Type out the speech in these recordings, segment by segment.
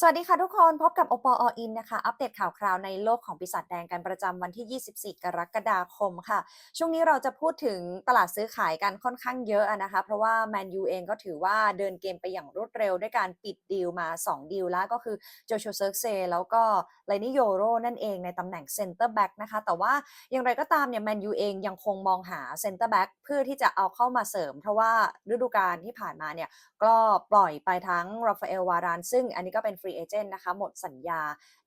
สวัสดีค่ะทุกคนพบกับโอปอออินนะคะ อัปเดตข่าวคราวในโลกของปีศาจแดงกันประจำวันที่ 24 กรกฎาคมค่ะ ช่วงนี้เราจะพูดถึงตลาดซื้อขายกันค่อนข้างเยอะนะคะ เพราะว่าแมนยูเองก็ถือว่าเดินเกมไปอย่างรวดเร็วด้วยการปิดดีลมา 2 ดีลแล้วก็คือโจชัวเซิร์กเซแล้วก็ไลนิโยโรนั่นเองในตำแหน่งเซนเตอร์แบ็กนะคะ แต่ว่าอย่างไรก็ตามเนี่ยแมนยูเองยังคงมองหาเซนเตอร์แบ็กเพื่อที่จะเอาเข้ามาเสริม เพราะว่าฤดูกาลที่ผ่านมาเนี่ยก็ปล่อยไปทั้งราฟาเอลวารานซึ่งอันนี้ก็เป็นรีเอเจนต์นะคะหมดสัญญา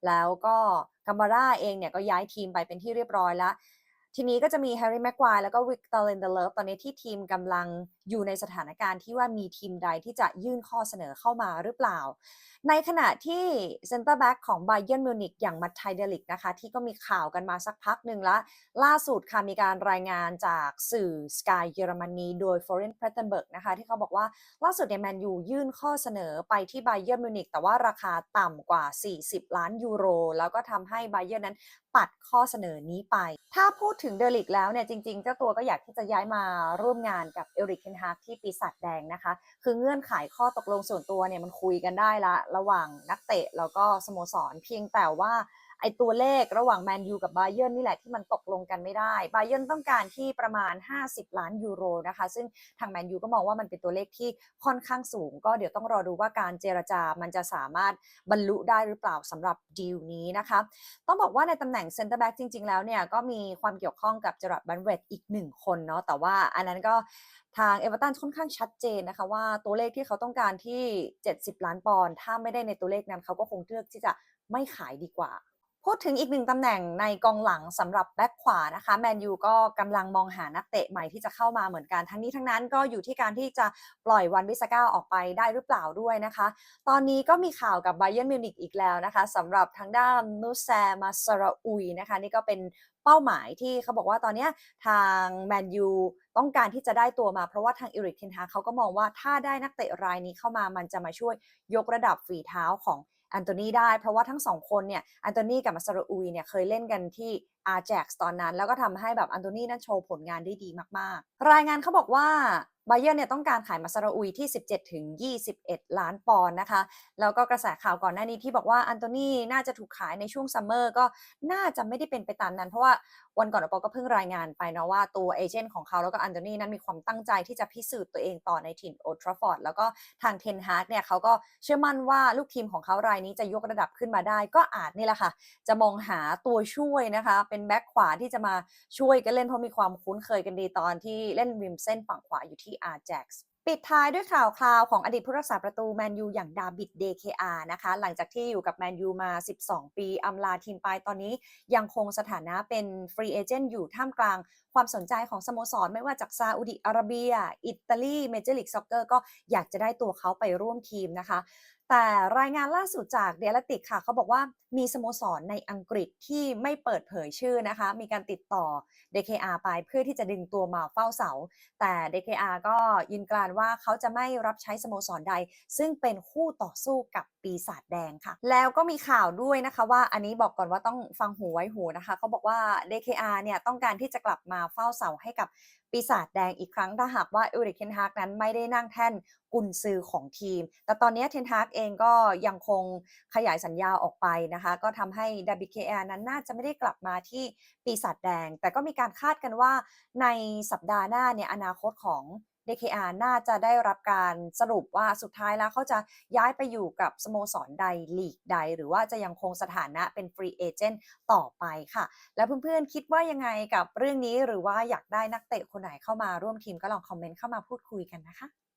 แล้วก็กัมบาร่าเองเนี่ยก็ย้ายทีมไปเป็นที่เรียบร้อยแล้ว ทีนี้ก็จะมีแฮร์รี่แม็กควายแล้วก็วิกตอร์เลนเดเลฟตอนนี้ที่ทีมกำลังอยู่ในสถานการณ์ที่ว่ามีทีมใดที่จะยื่นข้อเสนอเข้ามาหรือเปล่า ในขณะที่เซนเตอร์แบ็กของไบเย r n m มิวนิกอย่างมัตไทเดลิกนะคะ ที่ก็มีข่าวกันมาสักพักหนึ่งละ ล่าสุดค่ะมีการรายงานจากสื่อ Sky เยอรมนีโดย Foreign p r e t e n b e r g นะคะที่เขาบอกว่าล่าสุดเนี่ยแมนยูยื่นข้อเสนอไปที่ไบเย r n m มิวนิกแต่ว่าราคาต่ำกว่า 40 ล้านยูโร แล้วก็ทำให้ไบเย r n นั้นปัดข้อเสนอนี้ไป ถ้าพูดถึงเดลิกแล้วเนี่ยจริงๆเจ้าตัวก็อยากที่จะย้ายมาร่วมงานกับเอริกเคนฮาร์กที่ปีศาจแดงนะคะ คือเงื่อนไขข้อตกลงส่วนตัวเนี่ยมันคุยกันได้ละ ระหว่างนักเตะแล้วก็สโมสรเพียงแต่ว่า ไอตัวเลขระหว่างแมนยูกับบาเยิร์นนี่แหละที่มันตกลงกันไม่ได้บาเยิร์นต้องการที่ประมาณ 50 ล้านยูโรนะคะ ซึ่งทางแมนยูก็มองว่ามันเป็นตัวเลขที่ค่อนข้างสูง ก็เดี๋ยวต้องรอดูว่าการเจรจามันจะสามารถบรรลุได้หรือเปล่าสำหรับดีลนี้นะคะ ต้องบอกว่าในตำแหน่งเซนเตอร์แบ็กจริง ๆ แล้วเนี่ยก็มีความเกี่ยวข้องกับจรัดบันเวตอีกหนึ่งคนเนาะแต่ว่าอันนั้นก็ทางเอเวอร์ตันค่อนข้างชัดเจนนะคะว่าตัวเลขที่เขาต้องการที่ 70 ล้านปอนด์ถ้าไม่ได้ในตัวเลขนั้นเขาก็คงเลือกที่จะไม่ขายดีกว่า พูดถึงอีกหนึ่งตำแหน่งในกองหลังสำหรับแบ็คขวานะคะแมนยูก็กำลังมองหานักเตะใหม่ที่จะเข้ามาเหมือนกัน ทั้งนี้ทั้งนั้นก็อยู่ที่การที่จะปล่อยวันวิสก้าออกไปได้หรือเปล่าด้วยนะคะ ตอนนี้ก็มีข่าวกับไบเย r n m มิวนิกอีกแล้วนะคะสำหรับทางด้านนูแซมาซาราอุยนะคะ นี่ก็เป็นเป้าหมายที่เขาบอกว่าตอนนี้ทางแมนยูต้องการที่จะได้ตัวมาเพราะว่าทางอิริกเทนฮาเขาก็มองว่าถ้าได้นักเตะรายนี้เข้ามามันจะมาช่วยยกระดับฝีเท้าของ แอนโทนีได้ เพราะว่าทั้งสองคนเนี่ยแอนโทนีกับมาซารูอุยเนี่ยเคยเล่นกันที่อาร์แจ็กตอนนั้น แล้วก็ทำให้แบบแอนโทนีนั้นโชว์ผลงานได้ดีมากๆ รายงานเขาบอกว่าบเยอร์เนี่ยต้องการขายมาซาราอุยที่ 17 ถึง 21 ล้านปอนด์นะคะ แล้วก็กระแสข่าวก่อนหน้านี้ที่บอกว่าอันโตนีน่าจะถูกขายในช่วงซัมเมอร์ก็น่าจะไม่ได้เป็นไปตามนั้น เพราะว่าวันก่อนอปอก็เพิ่งรายงานไปนะว่าตัวเอเจนต์ของเขาแล้วก็อันโตนีนั้นมีความตั้งใจที่จะพิสูจน์ตัวเองต่อในถิ่นโอทราฟอร์ดแล้วก็ทางเทนฮาร์กเนี่ยเขาก็เชื่อมั่นว่าลูกทีมของเขารายนี้จะยกระดับขึ้นมาได้ ก็อาจนี่แหละค่ะ จะมองหาตัวช่วยนะคะ เป็นแบ็คขวาที่จะมาช่วยกันเล่นเพราะมีความคุ้นเคยกันดีตอนที่เล่นริมเส้นฝั่งขวาอยู่ที่อาร์แจ็กซ์ปิดท้ายด้วยข่าวคราวของอดีตผู้รักษาประตูแมนยูอย่างดาบิดเดเคอานะคะ หลังจากที่อยู่กับแมนยูมา 12 ปีอำลาทีมไปตอนนี้ยังคงสถานะเป็นฟรีเอเจนต์อยู่ท่ามกลางความสนใจของสโมสร ไม่ว่าจากซาอุดิอาระเบีย อิตาลี เมเจอร์ลีกซ็อกเกอร์ก็อยากจะได้ตัวเขาไปร่วมทีมนะคะ แต่รายงานล่าสุดจากเดียลติกค่ะ เขาบอกว่ามีสโมสรในอังกฤษที่ไม่เปิดเผยชื่อนะคะ มีการติดต่อ DKR ไปเพื่อที่จะดึงตัวมาเฝ้าเสา แต่ DKR ก็ยืนกรานว่าเขาจะไม่รับใช้สโมสรใด ซึ่งเป็นคู่ต่อสู้กับปีศาจแดงค่ะ แล้วก็มีข่าวด้วยนะคะว่าอันนี้บอกก่อนว่าต้องฟังหูไว้หูนะคะ เขาบอกว่า DKR เนี่ยต้องการที่จะกลับมาเฝ้าเสาให้กับปีศาจแดงอีกครั้งถ้าหากว่าเอริกเทนฮากนั้นไม่ได้นั่งแท่นกุนซือของทีม แต่ตอนนี้เทนฮากเองก็ยังคงขยายสัญญาออกไปนะคะ ก็ทำให้ดับบิคแอนั้นน่าจะไม่ได้กลับมาที่ปีศาจแดง แต่ก็มีการคาดกันว่าในสัปดาห์หน้าเนี่ยอนาคตของ DKR น่าจะได้รับการสรุปว่าสุดท้ายแล้วเขาจะย้ายไปอยู่กับสโมสรใดลีกใด หรือว่าจะยังคงสถานะเป็นฟรีเอเจนต์ต่อไปค่ะ แล้วเพื่อนๆคิดว่ายังไงกับเรื่องนี้หรือว่าอยากได้นักเตะคนไหนเข้ามาร่วมทีมก็ลองคอมเมนต์เข้ามาพูดคุยกันนะคะ